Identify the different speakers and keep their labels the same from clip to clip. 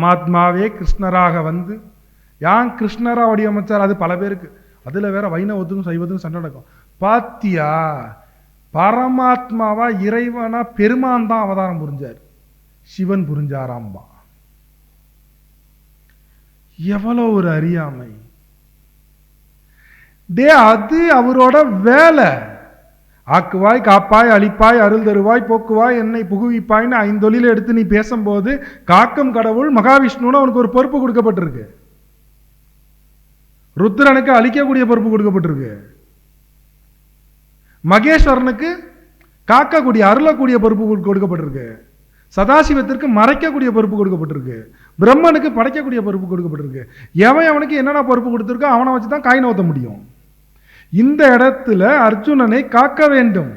Speaker 1: பரமாத்மாவே கிருஷ்ணராக வந்து யான் கிருஷ்ணரா வடிவமைச்சார் அது பல பேருக்கு. அதுல வேற வைணவத்துக்கும் சைவத்துக்கும் சண்டை நடக்கும். பாத்தியா? பரமாத்மாவா இறைவனா பெருமான் தான் அவதாரம் புரிஞ்சார். சிவன் புரிஞ்சாராம்பா எவ்வளவு ஒரு அறியாமை. டே அது அவரோட வேலை. ஆக்குவாய் காப்பாய் அழிப்பாய் அருள் தருவாய் போக்குவாய் என்னை புகுவிப்பாய்னு ஐந்தொழில எடுத்து நீ பேசும்போது காக்கும் கடவுள் மகாவிஷ்ணுன்னு அவனுக்கு ஒரு பொறுப்பு கொடுக்கப்பட்டிருக்கு. ருத்ரனுக்கு அழிக்கக்கூடிய பொறுப்பு கொடுக்கப்பட்டிருக்கு. மகேஸ்வரனுக்கு காக்கக்கூடிய அருளக்கூடிய பொறுப்பு கொடு- கொடுக்கப்பட்டிருக்கு. சதாசிவத்திற்கு மறைக்கக்கூடிய பொறுப்பு கொடுக்கப்பட்டிருக்கு. பிரம்மனுக்கு படைக்கக்கூடிய பொறுப்பு கொடுக்கப்பட்டிருக்கு. எவன் அவனுக்கு என்னென்ன பொறுப்பு கொடுத்துருக்கோ அவனை வச்சு தான் காய் நோத்த முடியும். இந்த இடத்துல அர்ஜுனனை காக்க வேண்டும்.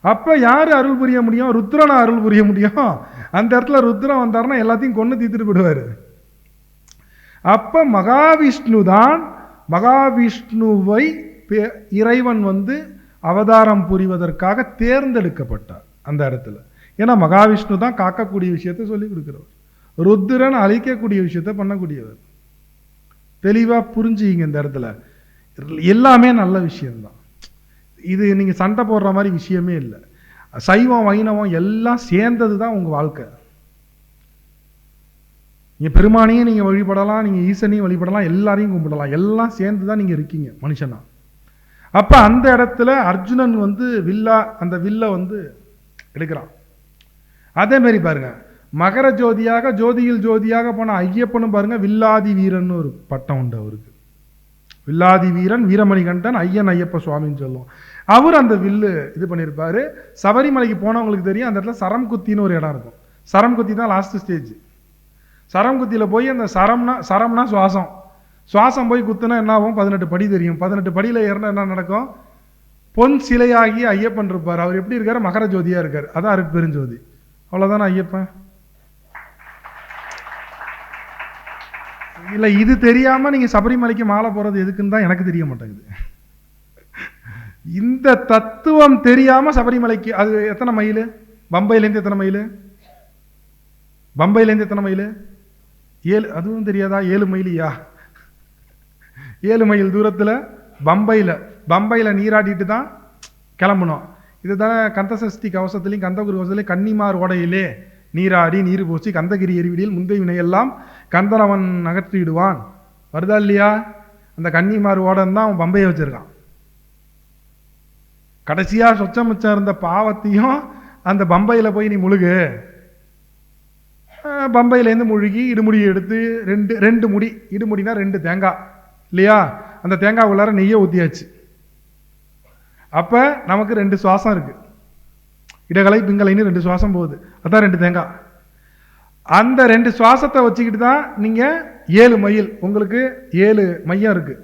Speaker 1: அப்ப யாரு அருள் புரிய முடியும்? ருத்ரனை அருள் புரிய முடியும்? அந்த இடத்துல ருத்ரன் வந்தாருன்னா எல்லாத்தையும் கொண்டு தீத்துட்டு போயிடுவார். அப்ப மகாவிஷ்ணு தான் மகாவிஷ்ணுவை இறைவன் வந்து அவதாரம் புரிவதற்காக தேர்ந்தெடுக்கப்பட்டார் அந்த இடத்துல. ஏன்னா மகாவிஷ்ணு தான் காக்கக்கூடிய விஷயத்தை சொல்லி கொடுக்குறவர். ருத்ரன் அழிக்கக்கூடிய விஷயத்தை பண்ணக்கூடியவர். தெளிவா புரிஞ்சுங்க இந்த இடத்துல. எல்லாமே நல்ல விஷயம்தான். இது நீங்கள் சண்டை போடுற மாதிரி விஷயமே இல்லை. சைவம் வைணவம் எல்லாம் சேர்ந்தது தான் உங்கள் வாழ்க்கை. நீங்கள் பெருமானையும் நீங்கள் வழிபடலாம் நீங்கள் ஈசனையும் வழிபடலாம் எல்லாரையும் கும்பிடலாம். எல்லாம் சேர்ந்து தான் நீங்கள் இருக்கீங்க மனுஷனா. அப்போ அந்த இடத்துல அர்ஜுனன் வந்து வில்லா அந்த வில்லை வந்து எடுக்கிறான். அதே மாதிரி பாருங்க மகர ஜோதியாக ஜோதியில் ஜோதியாக போன ஐயப்பனும் பாருங்கள் வில்லாதி வீரன் ஒரு பட்டம் உண்டு அவருக்கு. வில்லாதி வீரன் வீரமணிகண்டன் ஐயன் ஐயப்ப சுவாமின்னு சொல்லுவோம். அவர் அந்த வில்லு இது பண்ணியிருப்பார் சபரிமலைக்கு போனவங்களுக்கு தெரியும். அந்த இடத்துல சரம் குத்தின்னு ஒரு இடம் இருக்கும். சரம் குத்தி தான் லாஸ்ட் ஸ்டேஜ் சரம் குத்தியில் போய் அந்த சரம்னா சரம்னா சுவாசம். சுவாசம் போய் குத்துனா என்ன ஆகும்? பதினெட்டு படி தெரியும். பதினெட்டு படியில் ஏறினா என்ன நடக்கும்? பொன் சிலையாகி ஐயப்பன் இருப்பார். அவர் எப்படி இருக்கார்? மகர ஜோதியாக இருக்கார். அதான் அருட்பெருஞ்சோதி. அவ்வளோதானே ஐயப்பன்? இல்லை இது தெரியாமல் நீங்கள் சபரிமலைக்கு மாலை போறது எதுக்குன்னு தான் எனக்கு தெரிய மாட்டேங்குது. இந்த தத்துவம் தெரியாமல் சபரிமலைக்கு அது எத்தனை மைல் பம்பையிலேருந்து எத்தனை மைல் பம்பையிலேருந்து எத்தனை மைல் ஏழு அதுவும் தெரியாதா? ஏழு மைலியா ஏழு மைல் தூரத்தில் பம்பையில் பம்பையில் நீராடிட்டு தான் கிளம்பணும் இதுதானே கந்தசஷ்டி கவசத்துலேயும் கந்தகுரு கவசத்துலேயும் கன்னிமார் ஓடையிலே நீராடி நீர் பூசி கந்தகிரி எரிவிடியில் முந்தை வினையெல்லாம் நகர்த்தி அகற்றிடுவான் வருதா இல்லையா? அந்த கன்னிமார் ஓடன் தான் அவன் பம்பையை வச்சிருக்கான். கடைசியாக சொச்சம் மிச்சம் இருந்த பாவத்தையும் அந்த பம்பையில் போய் நீ முழுகு. பம்பையிலேருந்து முழுகி இடுமுடி எடுத்து ரெண்டு ரெண்டு முடி இடுமுடினா ரெண்டு தேங்காய் இல்லையா? அந்த தேங்காய் உள்ளார நெய்யை ஊற்றியாச்சு அப்போ நமக்கு ரெண்டு சுவாசம் இருக்குது இடகலை பிங்கலைன்னு ரெண்டு சுவாசம் போகுது. அதான் ரெண்டு தேங்காய். அந்த ரெண்டு சுவாசத்தை வச்சுக்கிட்டு தான் நீங்கள் ஏழு மைல் உங்களுக்கு ஏழு மையம் இருக்குது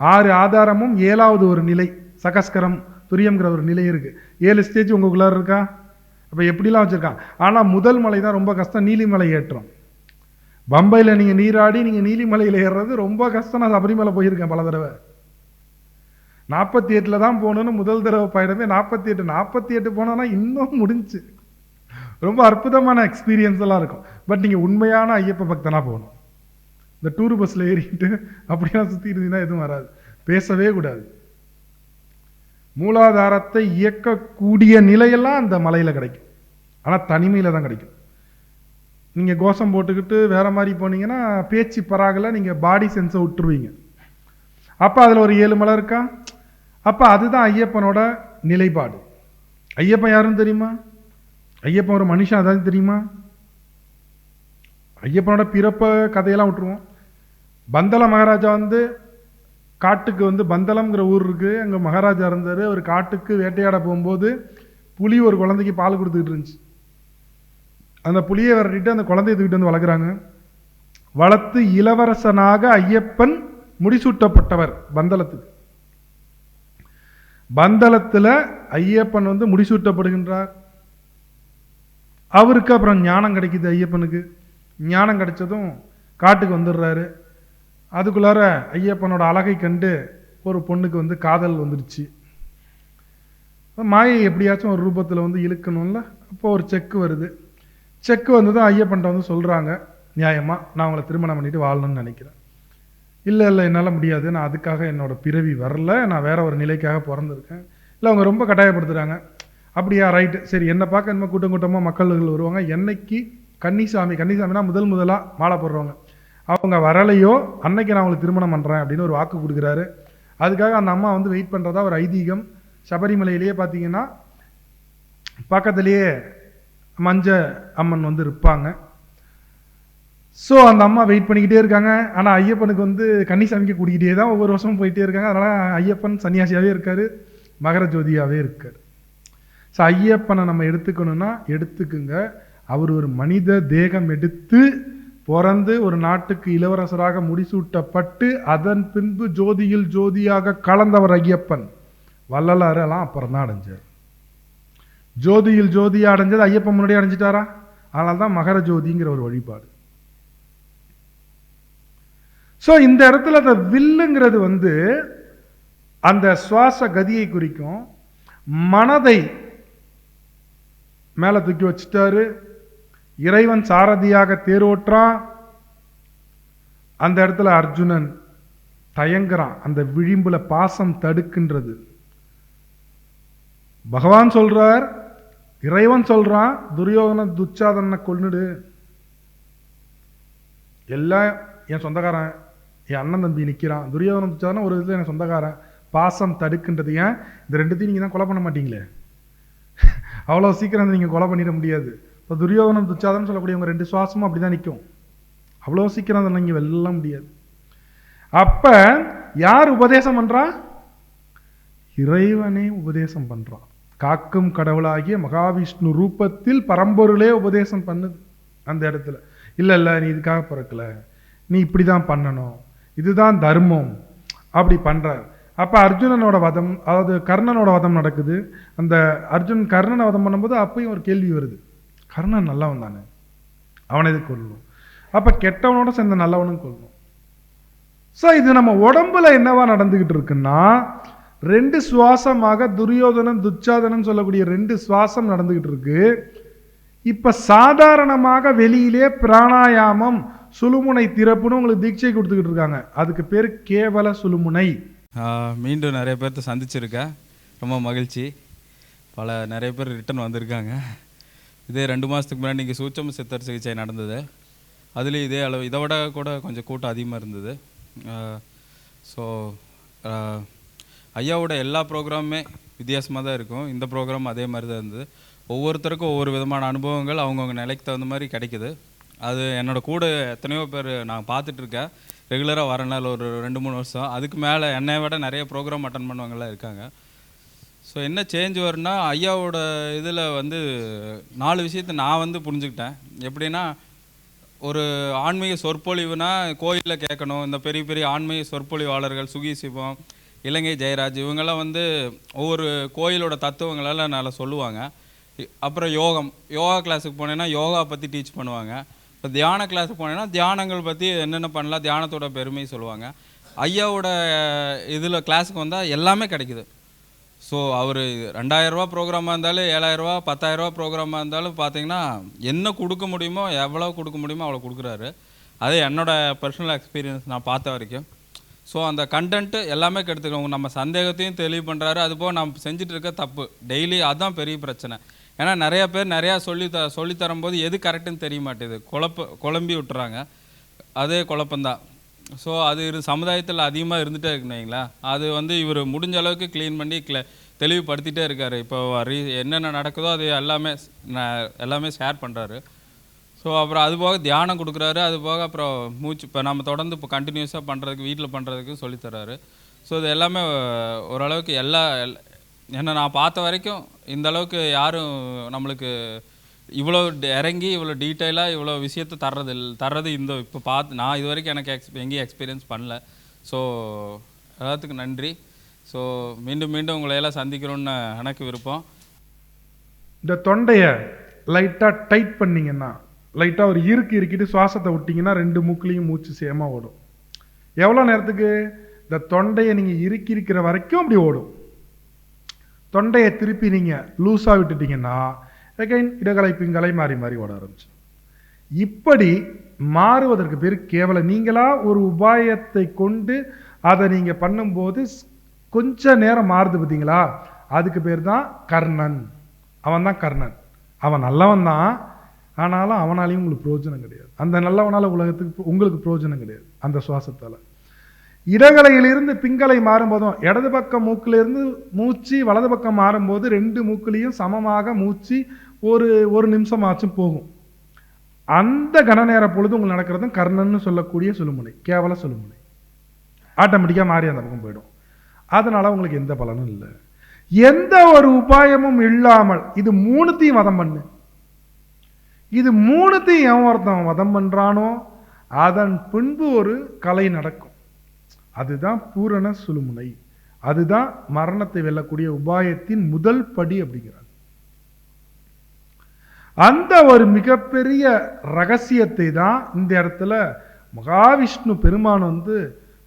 Speaker 1: ஆறு ஆதாரமும் ஏழாவது ஒரு நிலை சகஸ்கரம் துரியங்கிற ஒரு நிலை இருக்குது ஏழு ஸ்டேஜ் உங்களுக்குள்ளார இருக்கா? இப்போ எப்படிலாம் வச்சுருக்கான் ஆனால் முதல் மலை தான் ரொம்ப கஷ்டம் நீலிமலை ஏற்றம். பம்பையில் நீங்கள் நீராடி நீங்கள் நீலிமலையில் ஏறுறது ரொம்ப கஷ்டம். நான் சபரிமலை போயிருக்கேன் பல தடவை. நாற்பத்தி எட்டில் தான் போகணுன்னு முதல் தடவை பயணமே நாற்பத்தி எட்டு நாற்பத்தி எட்டு போனோன்னா இன்னும் முடிஞ்சு. ரொம்ப அற்புதமான எக்ஸ்பீரியன்ஸ் எல்லாம் இருக்கும். பட் நீங்கள் உண்மையான ஐயப்ப பக்தனாக போகணும். இந்த டூர் பஸ்ஸில் ஏறிட்டு அப்படியெல்லாம் சுற்றி இருந்தீங்கன்னா எதுவும் வராது. பேசவே கூடாது. மூலாதாரத்தை இயக்கக்கூடிய நிலையெல்லாம் அந்த மலையில் கிடைக்கும். ஆனால் தனிமையில் தான் கிடைக்கும். நீங்கள் கோஷம் போட்டுக்கிட்டு வேறு மாதிரி போனீங்கன்னா பேச்சு பராகல நீங்கள் பாடி சென்ஸை விட்டுருவீங்க. அப்போ அதில் ஒரு ஏழு மலை இருக்கா? அப்போ அதுதான் ஐயப்பனோட நிலைப்பாடு. ஐயப்பன் யாருன்னு தெரியுமா? ஐயப்பன் ஒரு மனுஷன் அதாவது தெரியுமா? ஐயப்பனோட பிறப்ப கதையெல்லாம் விட்டுருவோம். பந்தல மகாராஜா வந்து காட்டுக்கு வந்து பந்தலம்ங்கிற ஊர் இருக்குது அங்கே மகாராஜா இருந்தார். அவர் காட்டுக்கு வேட்டையாட போகும்போது புலி ஒரு குழந்தைக்கு பால் கொடுத்துக்கிட்டு இருந்துச்சு. அந்த புலியை விரட்டிட்டு அந்த குழந்தைய தூக்கிட்டு வந்து வளர்க்குறாங்க. வளர்த்து இளவரசனாக ஐயப்பன் முடிசூட்டப்பட்டவர் பந்தலத்துக்கு பந்தளத்தில் ஐயப்பன் வந்து முடிசூட்டப்படுகின்றார். அவருக்கு அப்புறம் ஞானம் கிடைக்குது ஐயப்பனுக்கு. ஞானம் கிடைச்சதும் காட்டுக்கு வந்துடுறாரு. அதுக்குள்ளார ஐயப்பனோட அழகை கண்டு ஒரு பொண்ணுக்கு வந்து காதல் வந்துடுச்சு. மாயை எப்படியாச்சும் ஒரு ரூபத்தில் வந்து இழுக்கணும்ல அப்போ ஒரு செக்கு வருது. செக்கு வந்ததும் ஐயப்பன்ட்ட வந்து சொல்கிறாங்க நியாயமாக நான் உங்களை திருமணம் பண்ணிட்டு வாழணும்னு நினைக்கிறேன். இல்லை இல்லை என்னால் முடியாது. நான் அதுக்காக என்னோட பிறவி வரல. நான் வேற ஒரு நிலைக்காக பிறந்திருக்கேன். இல்லை அவங்க ரொம்ப கட்டாயப்படுத்துகிறாங்க அப்படியா ரைட்டு சரி என்னை பார்க்க இனிமேல் கூட்டம் கூட்டமாக மக்கள்கள் வருவாங்க. என்னைக்கு கன்னிசாமி கன்னிசாமினா முதல் முதலாக மாலை போடுறவங்க. அவங்க வரலையோ அன்னைக்கு நான் அவங்களுக்கு திருமணம் பண்ணுறேன் அப்படின்னு ஒரு வாக்கு கொடுக்குறாரு. அதுக்காக அந்த அம்மா வந்து வெயிட் பண்ணுறதா ஒரு ஐதீகம். சபரிமலையிலேயே பார்த்தீங்கன்னா பக்கத்துலேயே மஞ்ச அம்மன் வந்து இருப்பாங்க. ஸோ அந்த அம்மா வெயிட் பண்ணிக்கிட்டே இருக்காங்க. ஆனால் ஐயப்பனுக்கு வந்து கன்னிசாமிக்கு கூட்டிகிட்டே தான் ஒவ்வொரு வருஷமும் போயிட்டே இருக்காங்க. அதனால் ஐயப்பன் சன்னியாசியாகவே இருக்கார். மகர ஜோதியாகவே இருக்கார். ஸோ ஐயப்பனை நம்ம எடுத்துக்கணும்னா எடுத்துக்குங்க. அவர் ஒரு மனித தேகம் எடுத்து பிறந்து ஒரு நாட்டுக்கு இளவரசராக முடிசூட்டப்பட்டு அதன் பின்பு ஜோதியில் ஜோதியாக கலந்தவர் ஐயப்பன். வள்ளலாறு எல்லாம் அப்புறம் தான் அடைஞ்சார். ஜோதியில் ஜோதியாக அடைஞ்சது ஐயப்பன் முன்னாடி அடைஞ்சிட்டாரா? அதனால தான் மகர ஜோதிங்கிற ஒரு வழிபாடு. ஸோ இந்த இடத்துல அந்த வில்லுங்கிறது வந்து அந்த சுவாச கதியை குறிக்கும். மனதை மேலே தூக்கி வச்சுட்டாரு. இறைவன் சாரதியாக தேரோற்றான் அந்த இடத்துல அர்ஜுனன் தயங்குறான். அந்த விழிம்புல பாசம் தடுக்கின்றது. பகவான் சொல்றார் இறைவன் சொல்றான் துரியோதன துச்சாதனை கொன்னுடு. எல்லாம் என் சொந்தக்காரன் என் அண்ணன் தம்பி நிற்கிறான் துரியோதனம் துச்சாதன ஒரு விதத்தில் எனக்கு சொந்தக்காரன். பாசம் தடுக்குன்றது. ஏன்? இந்த ரெண்டுத்தையும் நீங்கள் தான் கொலை பண்ண மாட்டீங்களே? அவ்வளோ சீக்கிரம் நீங்கள் கொலை பண்ணிட முடியாது. இப்போ துரியோதனம் துச்சாதனம் சொல்லக்கூடியவங்க ரெண்டு சுவாசமும் அப்படி தான் நிற்கும் அவ்வளோ சீக்கிரம் அதை நீங்கள் வெல்ல முடியாது. அப்போ யார் உபதேசம் பண்ணுறா இறைவனே உபதேசம் பண்ணுறான் காக்கும் கடவுளாகிய மகாவிஷ்ணு ரூபத்தில் பரம்பொருளே உபதேசம் பண்ணுது அந்த இடத்துல. இல்லை இல்லை நீ இதுக்காக பிறக்கல. நீ இப்படி தான் பண்ணணும். இதுதான் தர்மம். அப்படி பண்ணுறார் அப்போ அர்ஜுனனோட வதம் அதாவது கர்ணனோட வதம் நடக்குது. அந்த அர்ஜுன் கர்ணனை வதம் பண்ணும்போது அப்பயும் ஒரு கேள்வி வருது. கர்ணன் நல்லவன் தானே? அவனை இது கொள்ளணும் அப்போ கெட்டவனோட சேர்ந்த நல்லவனும் கொள்ளணும் ஸோ இது நம்ம உடம்புல என்னவா நடந்துக்கிட்டு இருக்குன்னா ரெண்டு சுவாசமாக துரியோதனன் துச்சாதனன் சொல்லக்கூடிய ரெண்டு சுவாசம் நடந்துக்கிட்டு இருக்கு. இப்போ சாதாரணமாக வெளியிலே பிராணாயாமம் சுழுமுனை திறப்புன்னு உங்களுக்கு தீட்சை கொடுத்துக்கிட்டு இருக்காங்க. அதுக்கு பேர் கேவல சுழுமுனை.
Speaker 2: மீண்டும் நிறைய பேர்த்த சந்திச்சிருக்கேன் ரொம்ப மகிழ்ச்சி. பல நிறைய பேர் ரிட்டர்ன் வந்திருக்காங்க. இதே ரெண்டு மாதத்துக்கு முன்னாடி இங்கே சூச்சம் சித்தர் சிகிச்சை நடந்தது. அதுலேயும் இதே அளவு இதை விட கூட கொஞ்சம் கூட்டம் அதிகமாக இருந்தது. ஸோ ஐயாவோட எல்லா ப்ரோக்ராமுமே வித்தியாசமாக தான் இருக்கும். இந்த ப்ரோக்ராம் அதே மாதிரி தான் இருந்தது. ஒவ்வொருத்தருக்கும் ஒவ்வொரு விதமான அனுபவங்கள் அவங்கவுங்க நிலைக்கு தகுந்த மாதிரி கிடைக்குது. அது என்னோட கூட எத்தனையோ பேர் நான் பார்த்துட்ருக்கேன். ரெகுலராக ரெகுலராக வரனால ஒரு ரெண்டு மூணு வருஷம். அதுக்கு மேலே என்னை விட நிறைய ப்ரோக்ராம் அட்டன் பண்ணுவாங்களாம் இருக்காங்க. ஸோ என்ன சேஞ்ச் வரும்னா ஐயாவோட இதில் வந்து நாலு விஷயத்தை நான் வந்து புரிஞ்சுக்கிட்டேன். எப்படின்னா ஒரு ஆன்மீக சொற்பொழிவுனா கோயிலில் கேட்கணும். இந்த பெரிய பெரிய ஆன்மீக சொற்பொழிவாளர்கள் சுகி சிவம் இலங்கை ஜெயராஜ் இவங்கெல்லாம் வந்து ஒவ்வொரு கோயிலோட தத்துவங்களெல்லாம் நல்லா சொல்லுவாங்க. அப்புறம் யோகம். யோகா கிளாஸுக்கு போனேன்னா யோகா பற்றி டீச் பண்ணுவாங்க. இப்போ தியான கிளாஸ் போனேன்னா தியானங்கள் பற்றி என்னென்ன பண்ணலாம் தியானத்தோட பெருமை சொல்லுவாங்க. ஐயாவோட இதில் கிளாஸுக்கு வந்தால் எல்லாமே கிடைக்குது. ஸோ அவர் ரெண்டாயிரரூவா ப்ரோக்ராமாக இருந்தாலும் ஏழாயிரரூவா பத்தாயிரரூவா ப்ரோக்ராமாக இருந்தாலும் பார்த்தீங்கன்னா என்ன கொடுக்க முடியுமோ எவ்வளோ கொடுக்க முடியுமோ அவ்வளோ கொடுக்குறாரு. அது என்னோடய பர்சனல் எக்ஸ்பீரியன்ஸ் நான் பார்த்த வரைக்கும். ஸோ அந்த கண்டென்ட்டு எல்லாமே கெடுத்துக்கோங்க நம்ம சந்தேகத்தையும் தெளிவு பண்ணுறாரு அதுபோக நம்ம செஞ்சுட்டு இருக்க தப்பு. டெய்லி அதுதான் பெரிய பிரச்சனை. ஏன்னா நிறைய பேர் நிறையா சொல்லி த சொல்லித்தரும்போது எது கரெக்டுன்னு தெரிய மாட்டேது. குழப்ப குழம்பி விட்டுறாங்க. அதே குழப்பந்தான் ஸோ அது இரு சமுதாயத்தில் அதிகமாக இருந்துகிட்டே இருக்குனீங்களா வைங்களேன் அது வந்து இவர் முடிஞ்ச அளவுக்கு க்ளீன் பண்ணி க்ள தெளிவுபடுத்திகிட்டே இருக்கார். இப்போ ரீ என்னென்ன நடக்குதோ அது எல்லாமே எல்லாமே ஷேர் பண்ணுறாரு ஸோ அப்புறம் அது போக தியானம் கொடுக்குறாரு. அது போக அப்புறம் மூச்சு இப்போ நம்ம தொடர்ந்து இப்போ கண்டினியூஸாக பண்ணுறதுக்கு வீட்டில் பண்ணுறதுக்கு சொல்லித்தராரு ஸோ இது எல்லாமே ஓரளவுக்கு எல்லா என்ன நான் பார்த்த வரைக்கும் இந்த அளவுக்கு யாரும் நம்மளுக்கு இவ்வளோ இறங்கி இவ்வளோ டீட்டெயிலாக இவ்வளோ விஷயத்தை தர்றது தர்றது இந்த இப்போ பார்த்து நான் இது வரைக்கும் எனக்கு எக்ஸ் எங்கேயும் எக்ஸ்பீரியன்ஸ் பண்ணல. ஸோ எல்லாத்துக்கும் நன்றி. ஸோ மீண்டும் மீண்டும் உங்களை எல்லாம் சந்திக்கணும்னு எனக்கு விருப்பம்.
Speaker 1: இந்த தொண்டையை லைட்டாக டைட் பண்ணிங்கன்னா லைட்டாக ஒரு இறுக்கி இறுக்கிட்டு சுவாசத்தை விட்டிங்கன்னா ரெண்டு மூக்குலையும் மூச்சு சேமாக ஓடும். எவ்வளோ நேரத்துக்கு? இந்த தொண்டையை நீங்கள் இறுக்கி இருக்கிற வரைக்கும் அப்படி ஓடும். தொண்டையை திருப்பி நீங்கள் லூஸாக விட்டுட்டீங்கன்னா அகைன் இடகலை பிங்கலை மாறி மாறி ஓட ஆரம்பிச்சு. இப்படி மாறுவதற்கு பேர் கேவல. நீங்களா ஒரு உபாயத்தை கொண்டு அதை நீங்கள் பண்ணும்போது ஸ்- கொஞ்ச நேரம் மாறுது பார்த்தீங்களா அதுக்கு பேர் தான் கர்ணன். அவன் தான் கர்ணன். அவன் நல்லவன் தான். ஆனாலும் அவனாலையும் உங்களுக்கு பிரயோஜனம் கிடையாது. அந்த நல்லவனால் உலகத்துக்கு உங்களுக்கு பிரயோஜனம் கிடையாது. அந்த சுவாசத்தால். இடகலையிலிருந்து பிங்கலை மாறும்போதும் இடது பக்கம் மூக்கிலிருந்து மூச்சு வலது பக்கம் மாறும்போது ரெண்டு மூக்குலேயும் சமமாக மூச்சு ஒரு ஒரு நிமிஷமாச்சும் போகும். அந்த கன நேர பொழுது உங்களுக்கு நடக்கிறதும் கர்ணன்னு சொல்லக்கூடிய சுழுமுனை கேவல சொல்லுமுனை. ஆட்டோமேட்டிக்காக மாறி அந்த பக்கம் போயிடும். அதனால் உங்களுக்கு எந்த பலனும் இல்லை. எந்த ஒரு உபாயமும் இல்லாமல் இது மூணுத்தையும் வதம் பண்ணு. இது மூணுத்தையும் எவன் ஒருத்தன் வதம் பண்ணுறானோ அதன் பின்பு ஒரு கலை நடக்கும். அதுதான் பூரண சுழுமுனை. அதுதான் மரணத்தை வெல்லக்கூடிய உபாயத்தின் முதல் படி அப்படிங்கிறாங்க அந்த ஒரு மிகப்பெரிய ரகசியத்தை தான் இந்த இடத்துல மகாவிஷ்ணு பெருமான் வந்து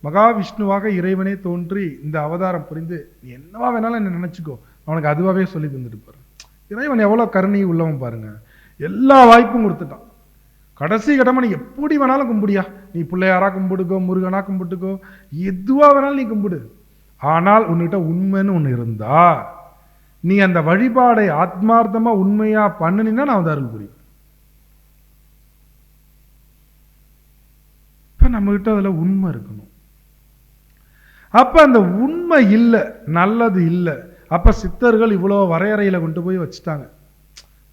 Speaker 1: மகாவிஷ்ணுவாக இறைவனே தோன்றி இந்த அவதாரம் புரிந்து நீ என்னவா வேணாலும் என்ன நினச்சிக்கோ அவனுக்கு அதுவாகவே சொல்லி தந்துட்டு பாரு இறைவன் எவ்வளோ கருணை உள்ளவன் பாருங்க. எல்லா வாய்ப்பும் கொடுத்துட்டான். கடைசி கடமை நீ எப்படி வேணாலும் கும்பிடியா? நீ பிள்ளையாரா கும்பிடுக்கோ முருகனா கும்பிட்டுக்கோ எதுவா வேணாலும் நீ கும்பிடு. ஆனால் உன்கிட்ட உண்மைன்னு ஒன்று இருந்தா நீ அந்த வழிபாடை ஆத்மார்த்தமா உண்மையா பண்ணினா நான் வந்து அருள் புரியும் இப்ப நம்ம கிட்ட அதுல உண்மை இருக்கணும். அப்ப அந்த உண்மை இல்லை நல்லது இல்லை அப்ப சித்தர்கள் இவ்வளோ வரையறையில கொண்டு போய் வச்சுட்டாங்க.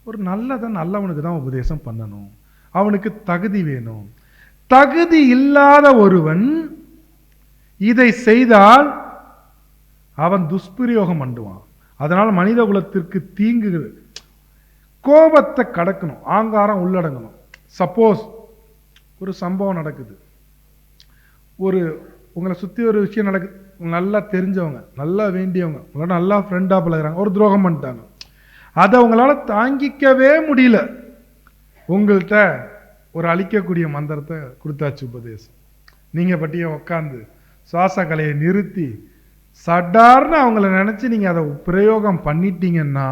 Speaker 1: ஒரு நல்லதை நல்லவனுக்கு தான் உபதேசம் பண்ணணும். அவனுக்கு தகுதி வேணும். தகுதி இல்லாத ஒருவன் இதை செய்தால் அவன் துஷ்பிரயோகம் பண்ணுவான் அதனால் மனித குலத்திற்கு தீங்குகள் கோபத்தை கடக்கணும். ஆங்காரம் உள்ளடங்கணும். சப்போஸ் ஒரு சம்பவம் நடக்குது. ஒரு உங்களை சுற்றி ஒரு விஷயம் நடக்குது நல்லா தெரிஞ்சவங்க நல்லா வேண்டியவங்க உங்களோட நல்லா ஃப்ரெண்டாக பழகுறாங்க ஒரு துரோகம் பண்ணிட்டாங்க. அதை உங்களால் தாங்கிக்கவே முடியல. உங்கள்கிட்ட ஒரு அழிக்கக்கூடிய மந்திரத்தை கொடுத்தாச்சு உபதேசம். நீங்கள் பட்டியை உட்காந்து சுவாச கலையை நிறுத்தி சடார்னு அவங்கள நினச்சி நீங்கள் அதை பிரயோகம் பண்ணிட்டீங்கன்னா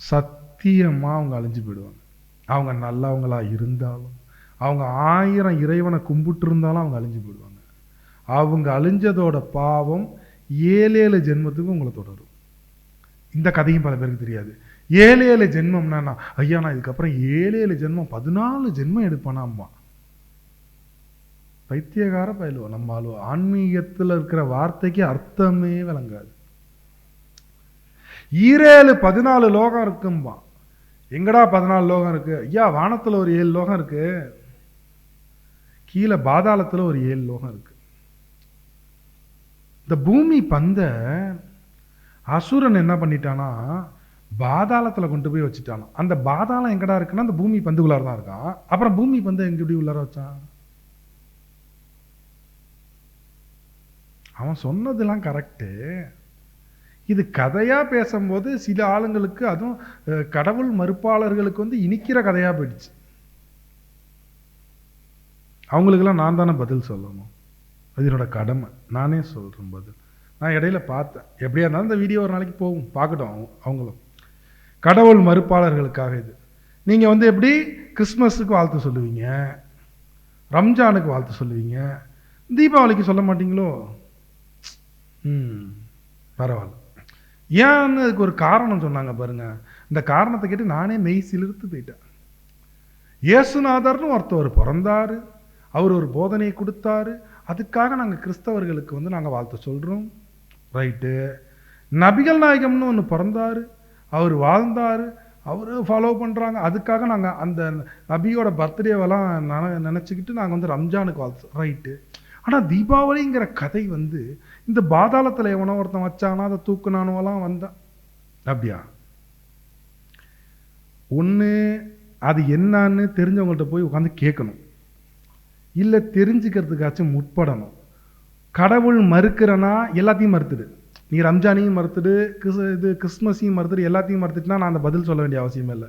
Speaker 1: சத்தியமாக அவங்க அழிஞ்சு போயிடுவாங்க. அவங்க நல்லவங்களா இருந்தாலும் அவங்க ஆயிரம் இறைவனை கும்பிட்டு இருந்தாலும் அவங்க அழிஞ்சு போயிடுவாங்க. அவங்க அழிஞ்சதோட பாவம் ஏழு ஏழு ஜென்மத்துக்கு உங்களை தொடரும். இந்த கதையும் பல பேருக்கு தெரியாது. ஏழு ஏழு ஜென்மம்னா ஐயா நான் இதுக்கப்புறம் ஏழு ஏழு ஜென்மம் பதினாலு ஜென்மம் எடுப்பேனாம்மா. பைத்தியகார பயிலுவோம் நம்ம ஆளு. ஆன்மீகத்தில் இருக்கிற வார்த்தைக்கு அர்த்தமே விளங்காது. ஈரேழு பதினாலு லோகம் இருக்கும்பா. எங்கடா பதினாலு லோகம் இருக்கு? ஐயா வானத்துல ஒரு ஏழு லோகம் இருக்கு. கீழே பாதாளத்துல ஒரு ஏழு லோகம் இருக்கு. இந்த பூமி பந்த அசுரன் என்ன பண்ணிட்டானா பாதாளத்துல கொண்டு போய் வச்சுட்டானோ. அந்த பாதாளம் எங்கடா இருக்குன்னா அந்த பூமி பந்துக்குள்ளார தான் இருக்கான் அப்புறம் பூமி பந்து எங்க எப்படி உள்ளார வச்சான் அவன் சொன்னதெல்லாம் கரெக்டு இது கதையா பேசும்போது சில ஆளுங்களுக்கு அதுவும் கடவுள் மறுப்பாளர்களுக்கு வந்து இனிக்கிற கதையா போயிடுச்சு. அவங்களுக்கெல்லாம் நான் தானே பதில் சொல்லணும். அது என்னோட கடமை. நானே சொல்றேன் பதில். நான் இடையில பார்த்தேன். எப்படியா இருந்தாலும் இந்த வீடியோ ஒரு நாளைக்கு போகும். பார்க்கட்டும். அவங்க- அவங்களும். கடவுள் மறுப்பாளர்களுக்காக இது. நீங்கள் வந்து எப்படி கிறிஸ்மஸுக்கு வாழ்த்து சொல்லுவீங்க? ரம்ஜானுக்கு வாழ்த்து சொல்லுவீங்க? தீபாவளிக்கு சொல்ல மாட்டீங்களோ? ம் பரவாயில்ல. ஏன்னு அதுக்கு ஒரு காரணம் சொன்னாங்க பாருங்க. இந்த காரணத்தை கேட்டு நானே மெய் சிலிர்த்து போயிட்டேன். இயேசுநாதர்னு ஒருத்தவர் பிறந்தாரு. அவர் ஒரு போதனையை கொடுத்தாரு. அதுக்காக நாங்கள் கிறிஸ்தவர்களுக்கு வந்து நாங்கள் வாழ்த்து சொல்கிறோம் ரைட்டு. நபிகள் நாயகம்னு ஒன்று பிறந்தாரு. அவர் வாழ்ந்தாரு அவரு ஃபாலோ பண்ணுறாங்க அதுக்காக நாங்கள் அந்த நபியோட பர்த்டேவெல்லாம் நன நினச்சிக்கிட்டு நாங்கள் வந்து ரம்ஜானுக்கு வாழ்த்து ரைட்டு ஆனால் தீபாவளிங்கிற கதை வந்து இந்த பாதாளத்தில் எவனோ ஒருத்தன் வச்சானா அதை தூக்குனானுவெல்லாம் வந்தான் அப்படியா? ஒன்று அது என்னன்னு தெரிஞ்சவங்கள்ட்ட போய் உட்காந்து கேட்கணும் இல்லை தெரிஞ்சுக்கிறதுக்காச்சும் முற்படணும். கடவுள் மறுக்கிறனா எல்லாத்தையும் மறுத்துடு. நீ ரம்ஜானையும் மறுத்துடு கிறிஸ் இது கிறிஸ்மஸையும் மறுத்துடு எல்லாத்தையும் மறுத்துட்டுனா நான் அந்த பதில் சொல்ல வேண்டிய அவசியம் இல்லை.